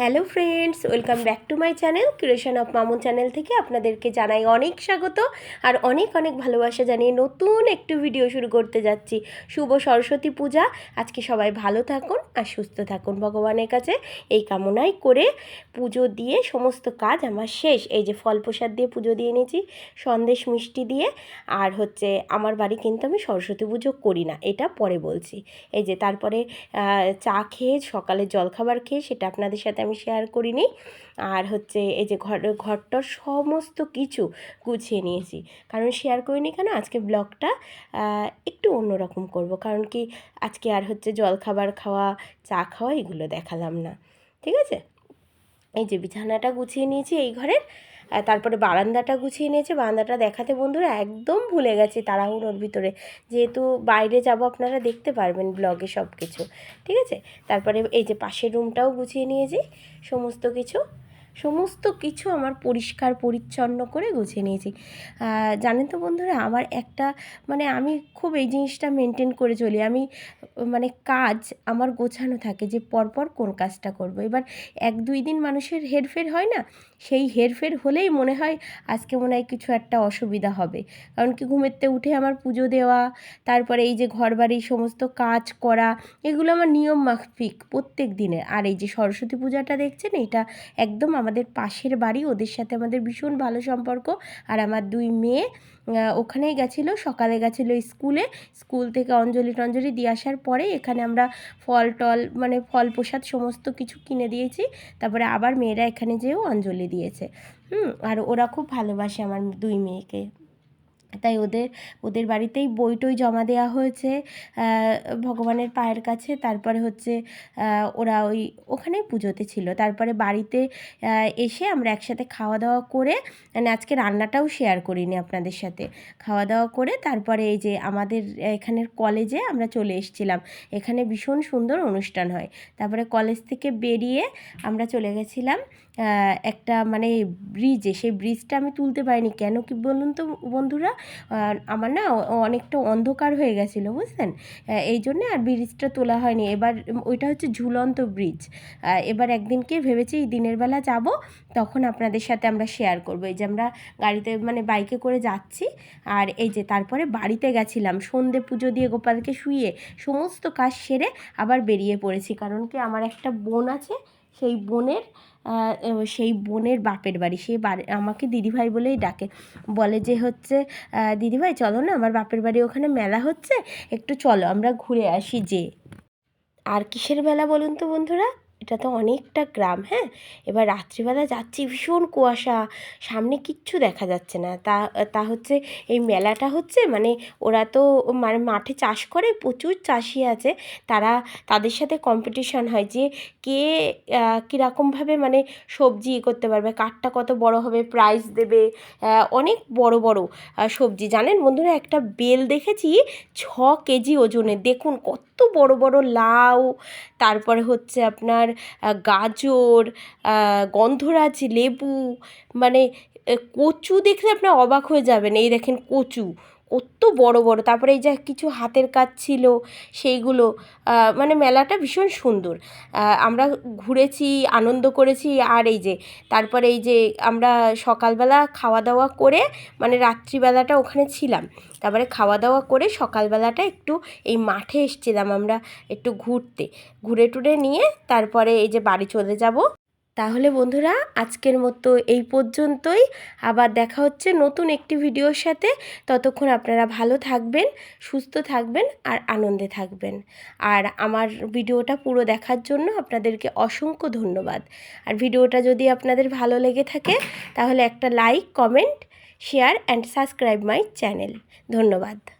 Hello friends, welcome back to my channel, creation of Mamun channel থেকে আপনাদেরকে জানাই অনেক স্বাগত আর অনেক অনেক ভালোবাসা জানিয়ে নতুন একটু ভিডিও শুরু করতে যাচ্ছি। শুভ সরস্বতী পূজা, আজকে সবাই ভালো থাকুন আর সুস্থ থাকুন ভগবানের কাছে। এই কামনাই করে পুজো দিয়ে সমস্ত কাজ আমার শেষ। এই যে ফল প্রসাদ দিয়ে পুজো দিয়ে নিয়েছি সন্দেশ মিষ্টি দিয়ে। আর হচ্ছে আমার বাড়ি কিন্তু আমি সরস্বতী পুজো করি না, এটা পরে বলছি। এই যে তারপরে চা খেয়ে সকালে জলখাবার খেয়ে সেটা আপনাদের সাথে আমি শেয়ার করিনি। আর হচ্ছে এই যে ঘর, ঘরটার সমস্ত কিছু গুছিয়ে নিয়েছি। কারণ শেয়ার করিনি কেন? আজকে ব্লগটা একটু অন্যরকম করব। কারণ কি আজকে আর হচ্ছে জলখাবার খাওয়া, চা খাওয়া এগুলো দেখালাম না। ঠিক আছে? এই যে বিছানাটা গুছিয়ে নিয়েছি এই ঘরের। তারপরে বারান্দাটা গুছিয়ে নিয়েছে, বারান্দাটা দেখাতে বন্ধুরা একদম ভুলে গেছে তাড়াহুড়োর ভিতরে। যেহেতু বাইরে যাব আপনারা দেখতে পারবেন ব্লগে সব কিছু ঠিক আছে? তারপরে এই যে পাশের রুমটাও গুছিয়ে নিয়েছি, সমস্ত কিছু। সমস্ত কিছু আমার পরিষ্কার, পরিচ্ছন্ন করে গুছিয়ে নিয়েছি। জানেন তো বন্ধুরা, আমার একটা মানে আমি খুব এই জিনিসটা মেনটেন করে চলি। আমি মানে কাজ আমার গোছানো থাকে যে পরপর কোন কাজটা করব। এবার এক, দুই দিন মানুষের হেরফের হয় না, সেই হেরফের হলেই মনে হয় আজকে মনে হয় কিছু একটা অসুবিধা হবে। কারণ কি ঘুমেরতে উঠে আমার পুজো দেওয়া, তারপরে এই যে ঘর বাড়ির সমস্ত কাজ করা, এগুলো আমার নিয়ম মাফিক প্রত্যেক দিনের। আর এই যে সরস্বতী পূজাটা দেখছেন, এটা একদম আমাদের পাশের বাড়ি, ওদের সাথে আমাদের ভীষণ ভালো সম্পর্ক। আর আমার দুই মেয়ে ওখানেই গেছিল, সকালে গেছিল স্কুলে। স্কুল থেকে অঞ্জলি টঞ্জলি দিয়ে আসার পরে এখানে আমরা ফল টল মানে ফল প্রসাদ সমস্ত কিছু কিনে দিয়েছি। তারপরে আবার মেয়েরা এখানে যেয়েও অঞ্জলি দিয়েছে। হুম, আর ওরা খুব ভালোবাসে আমার দুই মেয়েকে। তাই ওদের ওদের বাড়িতেই বই টই জমা দেওয়া হয়েছে ভগবানের পায়ের কাছে। তারপরে হচ্ছে ওরা ওই ওখানেই পুজোতে ছিল। তারপরে বাড়িতে এসে আমরা একসাথে খাওয়া দাওয়া করে মানে আজকে রান্নাটাও শেয়ার করিনি আপনাদের সাথে। খাওয়া দাওয়া করে তারপরে এই যে আমাদের এখানের কলেজে আমরা চলে এসেছিলাম। এখানে ভীষণ সুন্দর অনুষ্ঠান হয়। তারপরে কলেজ থেকে বেরিয়ে আমরা চলে গেছিলাম একটা মানে ব্রিজে সেই ব্রিজটা আমি তুলতে পারিনি। কেন কি বলুন তো বন্ধুরা? আমার না অনেকটা অন্ধকার হয়ে গেছিল, বুঝলেন? এই জন্যে আর ব্রিজটা তোলা হয়নি। এবার ওইটা হচ্ছে ঝুলন্ত ব্রিজ। এবার একদিনকে ভেবেছি দিনের বেলা যাব, তখন আপনাদের সাথে আমরা শেয়ার করব। এই যে আমরা গাড়িতে মানে বাইকে করে যাচ্ছি, আর এই যে তারপরে বাড়িতে গেছিলাম। সন্ধে পুজো দিয়ে গোপালকে শুয়ে সমস্ত কাজ সেরে আবার বেরিয়ে পড়েছি। কারণ কি আমার একটা বোন আছে, সেই বোনের সেই বোনের বাপের বাড়ি। সেই বাড়ি, আমাকে দিদিভাই বলেই ডাকে। বলে যে হচ্ছে দিদিভাই চলো না, আমার বাপের বাড়ি ওখানে মেলা হচ্ছে, একটু চলো, আমরা ঘুরে আসি যে। আর কিসের মেলা বলুন তো বন্ধুরা? এটা তো অনেকটা গ্রাম হ্যাঁ? এবার রাত্রিবেলা যাচ্ছি, ভীষণ কুয়াশা, সামনে কিচ্ছু দেখা যাচ্ছে না। তা তা হচ্ছে এই মেলাটা হচ্ছে মানে ওরা তো মানে মাঠে চাষ করে, প্রচুর চাষি আছে, তারা তাদের সাথে কম্পিটিশন হয় যে কে কীরকমভাবে মানে সবজি করতে পারবে, কাঠটা কত বড় হবে প্রাইজ দেবে অনেক বড় বড় সবজি। জানেন বন্ধুরা, একটা বেল দেখেছি, ছ কেজি ওজনের, দেখুন কত বড় বড় লাউ, তারপরে হচ্ছে আপনার গাজর গন্ধরাজ লেবু মানে কচু দেখলে আপনার অবাক হয়ে যাবেন। এই দেখেন কচু। কত বড় বড়। তারপরে এই যে কিছু হাতের কাজ ছিল সেইগুলো মানে মেলাটা ভীষণ সুন্দর। আমরা ঘুরেছি, আনন্দ করেছি, আর এই যে তারপরে এই যে আমরা সকালবেলা খাওয়া দাওয়া করে মানে রাত্রিবেলাটা ওখানে ছিলাম। তারপরে খাওয়া দাওয়া করে সকালবেলাটা একটু এই মাঠে এসেছিলাম আমরা একটু ঘুরতে। ঘুরে টুরে নিয়ে তারপরে এই যে বাড়ি চলে যাব। তাহলে বন্ধুরা, আজকের মতো এই পর্যন্তই। আবার দেখা হচ্ছে নতুন একটি ভিডিওর সাথে। ততক্ষণ আপনারা ভালো থাকবেন, সুস্থ থাকবেন আর আনন্দে থাকবেন। আর আমার ভিডিওটা পুরো দেখার জন্য আপনাদেরকে অসংখ্য ধন্যবাদ। আর ভিডিওটা যদি আপনাদের ভালো লেগে থাকে, তাহলে একটা like, comment, share, and subscribe my channel. ধন্যবাদ।